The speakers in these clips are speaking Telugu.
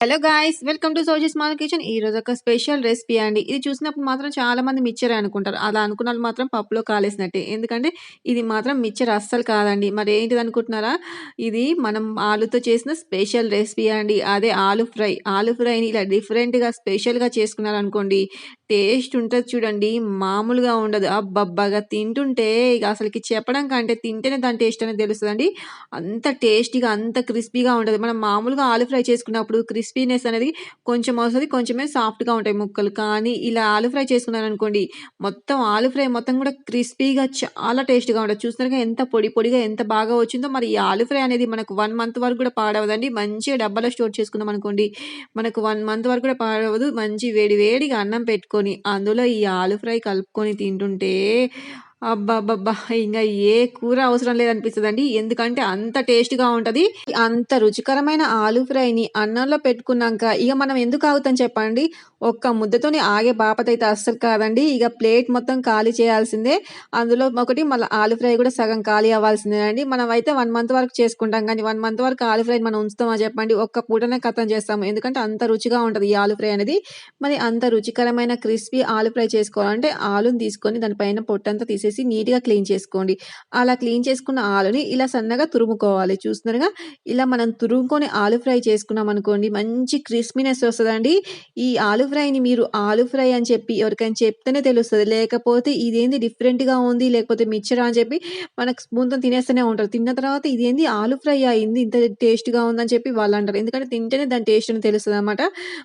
Hello guys welcome to Sowji small kitchen ఈ రోజు ఒక స్పెషల్ రెసిపీ అండి. ఇది చూసినప్పుడు మాత్రం చాలా మంది మిక్చర్ అనుకుంటారు. అలా అనుకున్న వాళ్ళు మాత్రం పప్పులో కాలేసినట్టే. ఎందుకంటే ఇది మాత్రం మిక్చర్ అస్సలు కాదండి. మరి ఏంటిది అనుకుంటున్నారా? ఇది మనం ఆలుతో చేసిన స్పెషల్ రెసిపీ అండి. అదే ఆలు ఫ్రై. ఆలు ఫ్రైని ఇలా డిఫరెంట్గా స్పెషల్గా చేసుకున్నారనుకోండి టేస్ట్ ఉంటుంది చూడండి మామూలుగా ఉండదు. అబ్బబ్బగా తింటుంటే ఇక అసలుకి చెప్పడం కంటే తింటేనే దాని టేస్ట్ అనేది తెలుస్తుందండి. అంత టేస్టీగా అంత క్రిస్పీగా ఉంటుంది. మనం మామూలుగా ఆలు ఫ్రై చేసుకున్నప్పుడు క్రిస్పీనెస్ అనేది కొంచెం వస్తుంది కొంచెమే సాఫ్ట్గా ఉంటాయి ముక్కలు. కానీ ఇలా ఆలు ఫ్రై చేసుకున్నాను అనుకోండి మొత్తం ఆలు ఫ్రై మొత్తం కూడా క్రిస్పీగా చాలా టేస్ట్గా ఉంటుంది. చూస్తున్నారుగా ఎంత పొడి పొడిగా ఎంత బాగా వచ్చిందో మరి ఈ ఆలు ఫ్రై అనేది మనకు వన్ మంత్ వరకు కూడా పాడవదండి. మంచిగా డబ్బాలో స్టోర్ చేసుకున్నాం అనుకోండి మనకు వన్ మంత్ వరకు కూడా పాడవదు. మంచి వేడి వేడిగా అన్నం పెట్టుకొని అందులో ఈ ఆలు ఫ్రై కలుపుకొని తింటుంటే అబ్బబ్బబ్బా! ఇంకా ఏ కూర అవసరం లేదనిపిస్తదండి. ఎందుకంటే అంత టేస్ట్‌గా ఉంటది. అంత రుచికరమైన ఆలు ఫ్రైని అన్నంలో పెట్టుకున్నాక ఇక మనం ఎందుకు ఆగుతాం చెప్పండి? ఒక్క ముద్దతోని ఆగే బాపతయితే అస్సలు కాదండి. ఇక ప్లేట్ మొత్తం ఖాళీ చేయాల్సిందే. అందులో ఒకటి మళ్ళీ ఆలు ఫ్రై కూడా సగం ఖాళీ అవ్వాల్సిందండి మనం అయితే వన్ మంత్ వరకు చేసుకుంటాం కానీ వన్ మంత్ వరకు ఆలు ఫ్రై మనం ఉంచుతామా చెప్పండి? ఒక్క పూటనే కథం చేస్తాము. ఎందుకంటే అంత రుచిగా ఉంటది ఈ ఆలు ఫ్రై అనేది. మరి అంత రుచికరమైన క్రిస్పీ ఆలు ఫ్రై చేసుకోవాలంటే ఆలుని తీసుకొని దానిపైన పొట్టంతా తీసేసి నీట్‌గా క్లీన్ చేసుకోండి. అలా క్లీన్ చేసుకున్న ఆలుని ఇలా సన్నగా తురుముకోవాలి. చూస్తున్నారుగా? ఇలా మనం తురుముకొని ఆలు ఫ్రై చేసుకున్నాం అనుకోండి మంచి క్రిస్పీనెస్ వస్తుందండి ఈ ఆలు ఫ్రైని మీరు ఆలు ఫ్రై అని చెప్పి ఎవరికైనా చెప్తేనే తెలుస్తుంది లేకపోతే ఇదేంది డిఫరెంట్‌గా ఉంది లేకపోతే మిక్చర్ అని చెప్పి మనకు స్పూన్‌తోని తినేస్తూనే ఉంటారు. తిన్న తర్వాత ఇదేంది ఆలు ఫ్రై అయింది ఇంత టేస్ట్‌గా ఉందని చెప్పి వాళ్ళు అంటారు ఎందుకంటే తింటేనే దాని టేస్ట్ తెలుస్తుంది అనమాట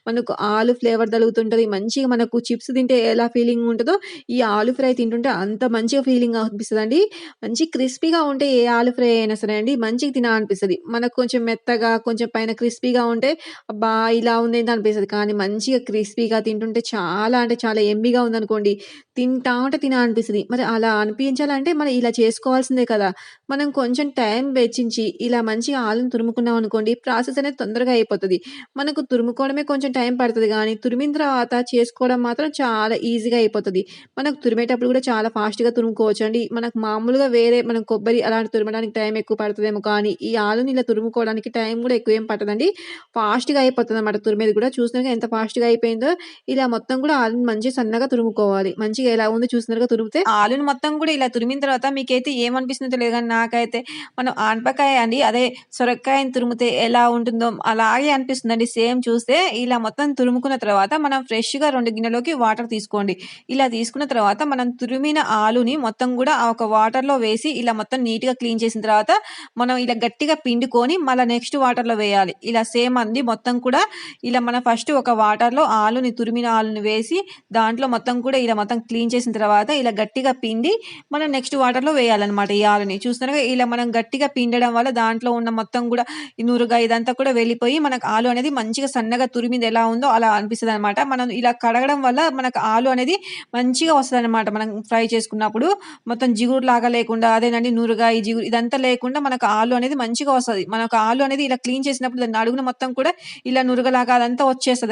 మనకు ఆలు ఫ్లేవర్ తగులుతుంటది. మంచిగా మనకు చిప్స్ తింటే ఎలా ఫీలింగ్ ఉంటుందో ఈ ఆలు ఫ్రై తింటుంటే అంత మంచి మంచిగా ఫీలింగ్ అండి మంచి క్రిస్పీగా ఉంటే ఏ ఆలు ఫ్రై అయినా సరే అండి మంచిగా తినాలనిపిస్తది. మనకు కొంచెం మెత్తగా కొంచెం పైన క్రిస్పీగా ఉంటే అబ్బా! ఇలా ఉందేంటి అనిపిస్తుంది కానీ మంచిగా క్రిస్పీగా తింటుంటే చాలా అంటే చాలా యమ్మీగా ఉందనుకోండి తింటా ఉంటే తినాలనిపిస్తది. మరి అలా అనిపించాలంటే మనం ఇలా చేసుకోవాల్సిందే కదా! మనం కొంచెం టైం వెచ్చించి ఇలా మంచిగా ఆలును తురుముకున్నాం అనుకోండి ప్రాసెస్ అనేది తొందరగా అయిపోతుంది మనకు తురుముకోవడమే కొంచెం టైం పడుతుంది కానీ తురిమిన తర్వాత చేసుకోవడం మాత్రం చాలా ఈజీగా అయిపోతుంది మనకు తురిమేటప్పుడు కూడా చాలా ఫాస్ట్‌గా తురుముకోవచ్చండి. మనకు మామూలుగా వేరే మనం కొబ్బరి అలాంటి తురమడానికి టైం ఎక్కువ పడుతుందేమో కానీ ఈ ఆలుని ఇలా తురుముకోవడానికి టైం కూడా ఎక్కువ ఏం పట్టదండి. ఫాస్ట్‌గా అయిపోతదనమాట తురిమేది కూడా. చూసినాక ఎంత ఫాస్ట్‌గా అయిపోయిందో. ఇలా మొత్తం కూడా ఆలుని మంచిగా సన్నగా తురుముకోవాలి. మంచిగా ఎలా ఉందో చూసినట్టుగా తురిమితే. ఆలుని మొత్తం కూడా ఇలా తురిమిన తర్వాత మీకైతే ఏమనిపిస్తుందో తెలియదు కానీ నాకైతే మనం ఆనపకాయ అండి అదే సొరకాయని తురిమితే ఎలా ఉంటుందో అలాగే అనిపిస్తుందండి సేమ్ చూస్తే. ఇలా మొత్తం తురుముకున్న తర్వాత మనం ఫ్రెష్‌గా రెండు గిన్నెలోకి వాటర్ తీసుకోండి. ఇలా తీసుకున్న తర్వాత మనం తురిమిన ఆలుని మొత్తం కూడా ఒక ఒక వాటర్‌లో వేసి ఇలా మొత్తం నీట్‌గా క్లీన్ చేసిన తర్వాత మనం ఇలా గట్టిగా పిండుకొని మళ్ళీ నెక్స్ట్ వాటర్‌లో వేయాలి. ఇలా సేమ్ అంది మొత్తం కూడా ఇలా మనం ఫస్ట్ ఒక వాటర్‌లో ఆలుని తురిమిన ఆలుని వేసి దాంట్లో మొత్తం కూడా ఇలా మొత్తం క్లీన్ చేసిన తర్వాత ఇలా గట్టిగా పిండి మనం నెక్స్ట్ వాటర్‌లో వేయాలన్నమాట ఈ ఆలుని. చూస్తున్నారుగా ఇలా మనం గట్టిగా పిండడం వల్ల దాంట్లో ఉన్న మొత్తం కూడా నూరుగా ఇదంతా కూడా వెళ్ళిపోయి మనకు ఆలు అనేది మంచిగా సన్నగా తురిమింది ఎలా ఉందో అలా అనిపిస్తుంది అనమాట మనం ఇలా కడగడం వల్ల మనకు ఆలు అనేది మంచిగా వస్తదనమాట. మనం ఫ్రై చేసుకున్నప్పుడు మొత్తం జిగురు లాగా లేకుండా అదేనండి నూరుగా ఈ జిగురు ఇదంతా లేకుండా మనకు ఆలు అనేది మంచిగా వస్తుంది మనకు ఆలు అనేది ఇలా క్లీన్ చేసినప్పుడు దాన్ని అడుగున మొత్తం కూడా ఇలా నురగలాగా అదంతా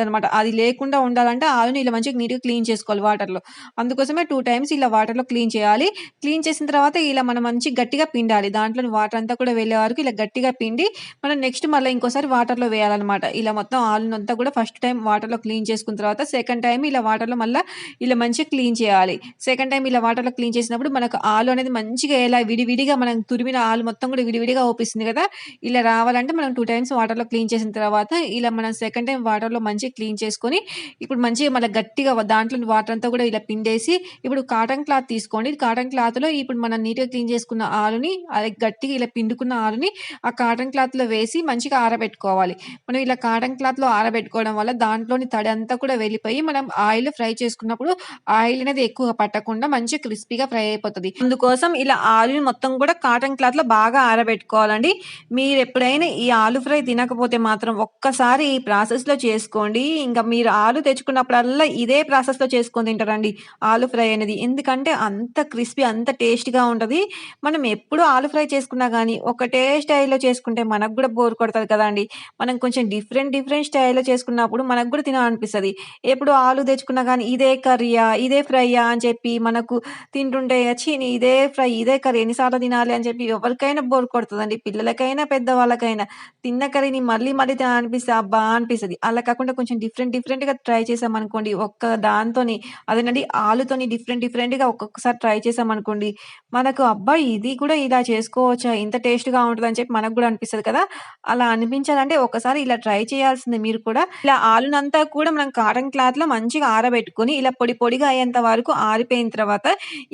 అనమాట అది లేకుండా ఉండాలంటే ఆలుని ఇలా మంచిగా నీట్‌గా క్లీన్ చేసుకోవాలి వాటర్‌లో. అందుకోసమే టూ టైమ్స్ ఇలా వాటర్‌లో క్లీన్ చేయాలి. క్లీన్ చేసిన తర్వాత ఇలా మనం మంచి గట్టిగా పిండాలి. దాంట్లో వాటర్ అంతా కూడా వెళ్ళే వరకు ఇలా గట్టిగా పిండి మనం నెక్స్ట్ మళ్ళీ ఇంకోసారి వాటర్‌లో వేయాలన్నమాట. ఇలా మొత్తం ఆలునంతా కూడా ఫస్ట్ టైం వాటర్‌లో క్లీన్ చేసుకున్న తర్వాత సెకండ్ టైం ఇలా వాటర్‌లో మళ్ళీ ఇలా మంచిగా క్లీన్ చేయాలి. సెకండ్ టైం ఇలా వాటర్‌లో క్లీన్ చేసినప్పుడు మనకు ఆలు అనేది మంచిగా ఎలా విడివిడిగా మనం తురిమిన ఆలు మొత్తం కూడా విడివిడిగా ఓపిస్తుంది కదా! ఇలా రావాలంటే మనం టూ టైమ్స్ వాటర్‌లో క్లీన్ చేసిన తర్వాత ఇలా మనం సెకండ్ టైం వాటర్‌లో మంచిగా క్లీన్ చేసుకొని ఇప్పుడు మంచిగా మళ్ళీ గట్టిగా దాంట్లో వాటర్ అంతా కూడా ఇలా పిండేసి ఇప్పుడు కాటన్ క్లాత్ తీసుకోండి. కాటన్ క్లాత్‌లో ఇప్పుడు మనం నీట్‌గా క్లీన్ చేసుకున్న ఆలుని అది గట్టిగా ఇలా పిండుకున్న ఆలుని ఆ కాటన్ క్లాత్‌లో వేసి మంచిగా ఆరబెట్టుకోవాలి. మనం ఇలా కాటన్ క్లాత్‌లో ఆరబెట్టుకోవడం వల్ల దాంట్లోని తడి అంతా కూడా వెళ్ళిపోయి మనం ఆయిల్ ఫ్రై చేసుకున్నప్పుడు ఆయిల్ అనేది ఎక్కువగా పట్టకుండా మంచిగా క్రిస్పీగా ఫ్రై అయిపోతుంది అందుకోసం ఇలా ఆలుని మొత్తం కూడా కాటన్ క్లాత్‌లో బాగా ఆరబెట్టుకోవాలండి. మీరు ఎప్పుడైనా ఈ ఆలు ఫ్రై తినకపోతే మాత్రం ఒక్కసారి ఈ ప్రాసెస్‌లో చేసుకోండి. ఇంకా మీరు ఆలు తెచ్చుకున్నప్పుడల్లా ఇదే ప్రాసెస్‌లో చేసుకొని తింటారండి ఆలు ఫ్రై అనేది. ఎందుకంటే అంత క్రిస్పీ అంత టేస్ట్‌గా ఉంటది. మనం ఎప్పుడు ఆలు ఫ్రై చేసుకున్నా గానీ ఒకటే స్టైల్‌లో చేసుకుంటే మనకు కూడా బోర్ కొడుతుంది కదండీ! మనం కొంచెం డిఫరెంట్ డిఫరెంట్ స్టైల్‌లో చేసుకున్నప్పుడు మనకు కూడా తినాలనిపిస్తుంది ఎప్పుడు ఆలు తెచ్చుకున్నా గానీ ఇదే కర్రీయా? ఇదే ఫ్రైయా? అని చెప్పి మనకు తింటుంటే తింటుంటే చీని నీ ఇదే ఫ్రై, ఇదే కర్రీ ఎన్నిసార్లు తినాలి అని చెప్పి ఎవరికైనా బోర్ కొడుతుందండి పిల్లలకైనా, పెద్దవాళ్ళకైనా. తిన్న కర్రీని మళ్ళీ మళ్ళీ తినాలనిపిస్తే అబ్బా! అనిపిస్తుంది అలా కాకుండా కొంచెం డిఫరెంట్ డిఫరెంట్‌గా ట్రై చేశామనుకోండి, ఒక్క దాంతోని అదేనండి ఆలుతోని డిఫరెంట్ డిఫరెంట్‌గా ఒక్కొక్కసారి ట్రై చేశామనుకోండి, మనకు అబ్బా! ఇది కూడా ఇలా చేసుకోవచ్చా? ఇంత టేస్ట్‌గా అని చెప్పి మనకు కూడా అనిపిస్తుంది కదా! అలా అనిపించాలంటే ఒకసారి ఇలా ట్రై చేయాల్సింది మీరు కూడా. ఇలా ఆలునంతా కూడా మనం కాటన్ క్లాత్‌లో మంచిగా ఆరబెట్టుకొని, ఇలా పొడి పొడిగా అయ్యేంత వరకు ఆరిపోయిన తర్వాత,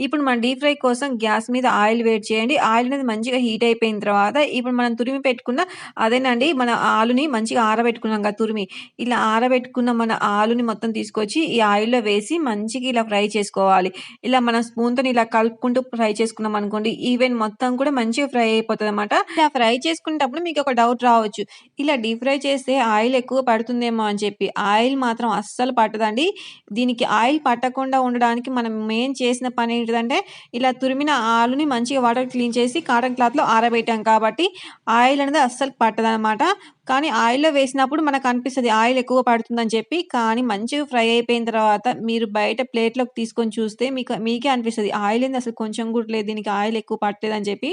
ఇప్పుడు మనం డీప్ ఫ్రై కోసం గ్యాస్ మీద ఆయిల్ వేడి చేయండి. ఆయిల్ అనేది మంచిగా హీట్ అయిపోయిన తర్వాత, ఇప్పుడు మనం తురిమి పెట్టుకున్న అదేనండి మన ఆలుని మంచిగా ఆరబెట్టుకున్నాం కదా తురిమి. ఇలా ఆరబెట్టుకున్న మన ఆలుని మొత్తం తీసుకొచ్చి ఈ ఆయిల్‌లో వేసి మంచిగా ఇలా ఫ్రై చేసుకోవాలి. ఇలా మనం స్పూన్‌తోని ఇలా కలుపుకుంటూ ఫ్రై చేసుకున్నాం అనుకోండి, ఈవెన్ మొత్తం కూడా మంచిగా ఫ్రై అయిపోతదనమాట. ఇలా ఫ్రై చేసుకునేటప్పుడు మీకు ఒక డౌట్ రావచ్చు. ఇలా డీప్ ఫ్రై చేస్తే ఆయిల్ ఎక్కువ పడుతుందేమో అని చెప్పి. ఆయిల్ మాత్రం అస్సలు పట్టదండి. దీనికి ఆయిల్ పట్టకుండా ఉండడానికి మనం మెయిన్ చేసిన అంటే ఇలా తురిమిన ఆలుని మంచిగా వాటర్ క్లీన్ చేసి కాటన్ క్లాత్‌లో ఆరబెట్టాం కాబట్టి, ఆయిల్ అనేది అస్సలు పట్టదనమాట. కానీ ఆయిల్‌లో వేసినప్పుడు మనకు అనిపిస్తుంది ఆయిల్ ఎక్కువ పడుతుందని చెప్పి. కానీ మంచిగా ఫ్రై అయిపోయిన తర్వాత మీరు బయట ప్లేట్‌లోకి తీసుకొని చూస్తే మీకు మీకే అనిపిస్తుంది ఆయిల్ ఏంది అసలు కొంచెం కూడా లేదు. దీనికి ఆయిల్ ఎక్కువ పట్టలేదని చెప్పి.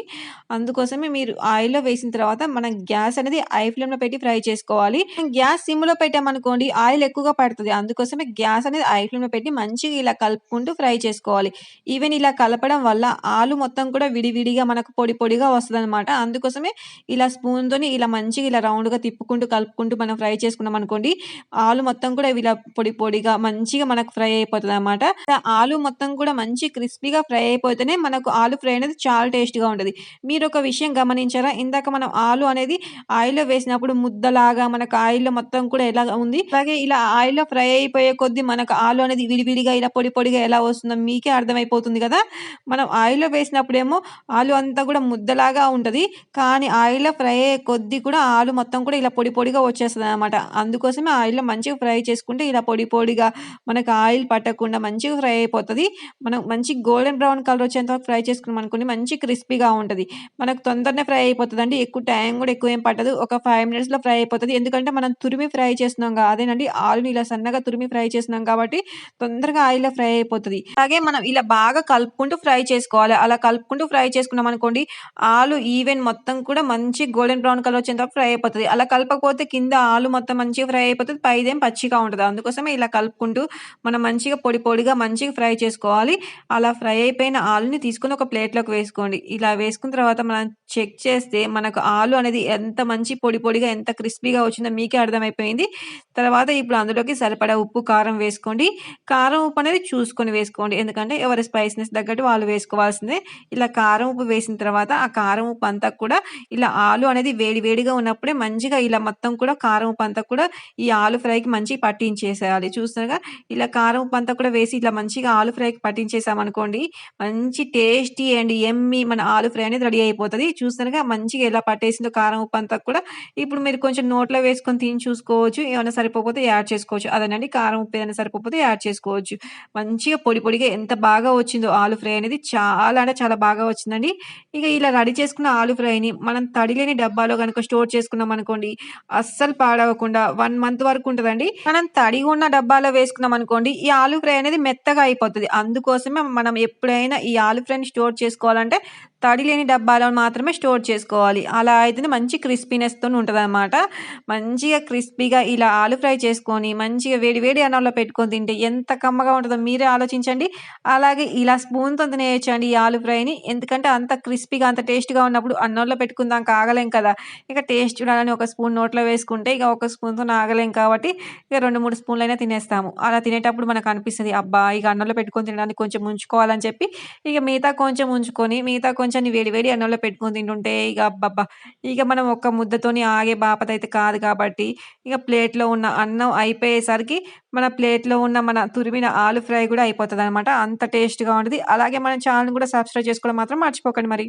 అందుకోసమే మీరు ఆయిల్‌లో వేసిన తర్వాత మనం గ్యాస్ అనేది ఐ ఫ్లేమ్‌లో పెట్టి ఫ్రై చేసుకోవాలి. గ్యాస్ సిమ్‌లో పెట్టామనుకోండి ఆయిల్ ఎక్కువగా పడుతుంది అందుకోసమే గ్యాస్ అనేది ఐ ఫ్లేమ్‌లో పెట్టి మంచిగా ఇలా కలుపుకుంటూ ఫ్రై చేసుకోవాలి. ఈవెన్ ఇలా కలపడం వల్ల ఆలు మొత్తం కూడా విడివిడిగా మనకు పొడి పొడిగా వస్తదనమాట. అందుకోసమే ఇలా స్పూన్‌తోని ఇలా మంచిగా ఇలా రౌండ్‌గా తిప్పుకుంటూ, కలుపుకుంటూ మనం ఫ్రై చేసుకున్నాం అనుకోండి ఆలు మొత్తం కూడా ఇలా పొడి పొడిగా మంచిగా మనకు ఫ్రై అయిపోతుంది అనమాట ఆలు మొత్తం కూడా మంచి క్రిస్పీగా ఫ్రై అయిపోతేనే మనకు ఆలు ఫ్రై అనేది చాలా టేస్ట్‌గా ఉంటుంది మీరు ఒక విషయం గమనించారా? ఇందాక మనం ఆలు అనేది ఆయిల్‌లో వేసినప్పుడు ముద్దలాగా మనకు ఆయిల్‌లో మొత్తం కూడా ఎలా ఉంది. అలాగే ఇలా ఆయిల్‌లో ఫ్రై అయిపోయే కొద్దీ మనకు ఆలు అనేది విడివిడిగా ఇలా పొడి పొడిగా ఎలా వస్తుందో మీకే అర్థమైపోతుంది కదా మనం ఆయిల్‌లో వేసినప్పుడేమో ఆలు అంతా కూడా ముద్దలాగా ఉంటుంది కానీ ఆయిల్‌లో ఫ్రై అయ్యే కొద్దీ కూడా ఆలు మొత్తం కూడా ఇలా పొడి పొడిగా వచ్చేస్తుంది అనమాట అందుకోసమే ఆయిల్‌లో మంచిగా ఫ్రై చేసుకుంటే ఇలా పొడి పొడిగా మనకు ఆయిల్ పట్టకుండా మంచిగా ఫ్రై అయిపోతుంది. మనం మంచి గోల్డెన్ బ్రౌన్ కలర్ వచ్చేంత వరకు ఫ్రై చేసుకున్నామనుకోండి మంచి క్రిస్పీగా ఉంటుంది. మనకు తొందరనే ఫ్రై అయిపోతుంది అండి ఎక్కువ టైం కూడా ఎక్కువ ఏం పట్టదు. ఒక ఫైవ్ మినిట్స్‌లో ఫ్రై అయిపోతుంది. ఎందుకంటే మనం తురిమి ఫ్రై చేస్తున్నాం కదా అదేనండి ఆలుని ఇలా సన్నగా తురిమి ఫ్రై చేస్తున్నాం కాబట్టి తొందరగా ఆయిల్‌లో ఫ్రై అయిపోతుంది. అలాగే మనం ఇలా బాగా కలుపుకుంటూ ఫ్రై చేసుకోవాలి. అలా కలుపుకుంటూ ఫ్రై చేసుకున్నాం అనుకోండి ఆలు ఈవెన్ మొత్తం కూడా మంచి గోల్డెన్ బ్రౌన్ కలర్ వచ్చేంత ఫ్రై అయిపోతుంది. అలా కలపకపోతే కింద ఆలు మొత్తం మంచిగా ఫ్రై అయిపోతుంది పైదేం పచ్చిగా ఉంటుంది అందుకోసమే ఇలా కలుపుకుంటూ మనం మంచిగా పొడి పొడిగా మంచిగా ఫ్రై చేసుకోవాలి. అలా ఫ్రై అయిపోయిన ఆలుని తీసుకొని ఒక ప్లేట్‌లోకి వేసుకోండి. ఇలా వేసుకున్న తర్వాత మనం చెక్ చేస్తే మనకు ఆలు అనేది ఎంత మంచి పొడి పొడిగా ఎంత క్రిస్పీగా వచ్చిందో మీకే అర్థమైపోయింది. తర్వాత ఇప్పుడు అందులోకి సరిపడా ఉప్పు, కారం వేసుకోండి. కారం, ఉప్పు అనేది చూసుకొని వేసుకోండి. ఎందుకంటే ఎవరి స్పైసీనెస్ తగ్గట్టు వాళ్ళు వేసుకోవాల్సిందే. ఇలా కారం, ఉప్పు వేసిన తర్వాత ఆ కారం, ఉప్పు అంతా కూడా ఇలా ఆలు అనేది వేడి వేడిగా ఉన్నప్పుడే మంచి మంచిగా ఇలా మొత్తం కూడా కారం, ఉప్పు అంతా కూడా ఈ ఆలు ఫ్రైకి మంచిగా పట్టించేసేయాలి. చూస్తున్నారుగా ఇలా కారం, ఉప్పు అంతా కూడా వేసి ఇలా మంచిగా ఆలు ఫ్రైకి పట్టించేసామనుకోండి, మంచి టేస్టీ అండ్ ఎమ్మి మన ఆలు ఫ్రై అనేది రెడీ అయిపోతది. చూస్తున్నారుగా మంచిగా ఎలా పట్టేసిందో కారం, ఉప్పు అంతా కూడా. ఇప్పుడు మీరు కొంచెం నోట్లో వేసుకొని తిని చూసుకోవచ్చు. ఏమైనా సరిపోతే యాడ్ చేసుకోవచ్చు. అదేనండి కారం, ఉప్పు ఏదైనా సరిపోతే యాడ్ చేసుకోవచ్చు. మంచిగా పొడి పొడిగా ఎంత బాగా వచ్చిందో ఆలు ఫ్రై అనేది చాలా అంటే చాలా బాగా వచ్చిందండి. ఇక ఇలా రెడీ చేసుకున్న ఆలు ఫ్రైని మనం తడిలేని డబ్బాలో కనుక స్టోర్ అనుకోండి అస్సలు పాడవకుండా వన్ మంత్ వరకు ఉంటుందండి మనం తడిగా ఉన్న డబ్బాలో వేసుకున్నాం అనుకోండి ఈ ఆలు ఫ్రై అనేది మెత్తగా అయిపోతుంది అందుకోసమే మనం ఎప్పుడైనా ఈ ఆలు ఫ్రైని స్టోర్ చేసుకోవాలంటే తడి లేని డబ్బాలో మాత్రమే స్టోర్ చేసుకోవాలి. అలా అయితే మంచి క్రిస్పినెస్తోనే ఉంటుంది అనమాట మంచిగా క్రిస్పీగా ఇలా ఆలు ఫ్రై చేసుకొని మంచిగా వేడి వేడి అన్నంలో పెట్టుకొని తింటే ఎంత కమ్మగా ఉంటుందో మీరే ఆలోచించండి. అలాగే ఇలా స్పూన్తో తినేయచ్చండి ఈ ఆలు ఫ్రైని. ఎందుకంటే అంత క్రిస్పీగా అంత టేస్ట్‌గా ఉన్నప్పుడు అన్నంలో పెట్టుకుందాం కాగలేం కదా! ఇక టేస్ట్ చూడాలని ఒక స్పూన్ నోట్లో వేసుకుంటే ఇక ఒక స్పూన్తో ఆగలేం కాబట్టి ఇక 2, 3 స్పూన్‌లైనా తినేస్తాము. అలా తినేటప్పుడు మనకు అనిపిస్తుంది అబ్బా! ఇక అన్నంలో పెట్టుకొని తినడానికి కొంచెం ఉంచుకోవాలని చెప్పి ఇక మిగతా కొంచెం ఉంచుకొని మిగతా కొంచెం వేడి వేడి అన్నంలో పెట్టుకొని తింటుంటే ఇక అబ్బబ్బా! ఇక మనం ఒక్క ముద్దతోని ఆగే బాపతయితే కాదు కాబట్టి ఇక ప్లేట్‌లో ఉన్న అన్నం అయిపోయేసరికి మన ప్లేట్‌లో ఉన్న మన తురిమిన ఆలు ఫ్రై కూడా అయిపోతుంది అనమాట అంత టేస్ట్‌గా ఉంటుంది అలాగే మన ఛానల్ కూడా సబ్స్క్రైబ్ చేసుకోవడం మాత్రం మర్చిపోకండి మరి.